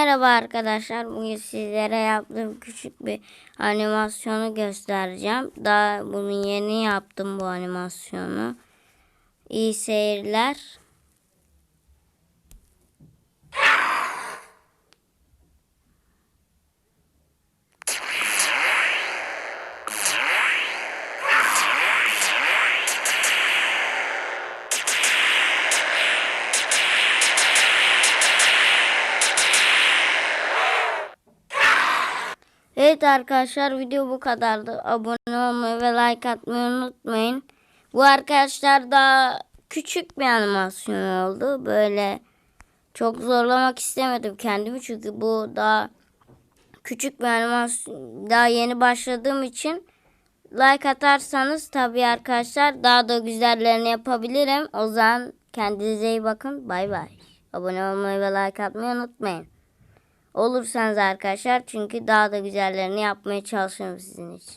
Merhaba arkadaşlar. Bugün sizlere yaptığım küçük bir animasyonu göstereceğim. Daha bunu yeni yaptım bu animasyonu. İyi seyirler. Evet arkadaşlar video bu kadardı. Abone olmayı ve like atmayı unutmayın. Bu arkadaşlar daha küçük bir animasyon oldu. Böyle çok zorlamak istemedim kendimi çünkü bu daha küçük bir animasyon daha yeni başladığım için like atarsanız tabii arkadaşlar daha da güzellerini yapabilirim. O zaman kendinize iyi bakın. Bay bay. Abone olmayı ve like atmayı unutmayın. Olursanız arkadaşlar çünkü daha da güzellerini yapmaya çalışıyorum sizin için.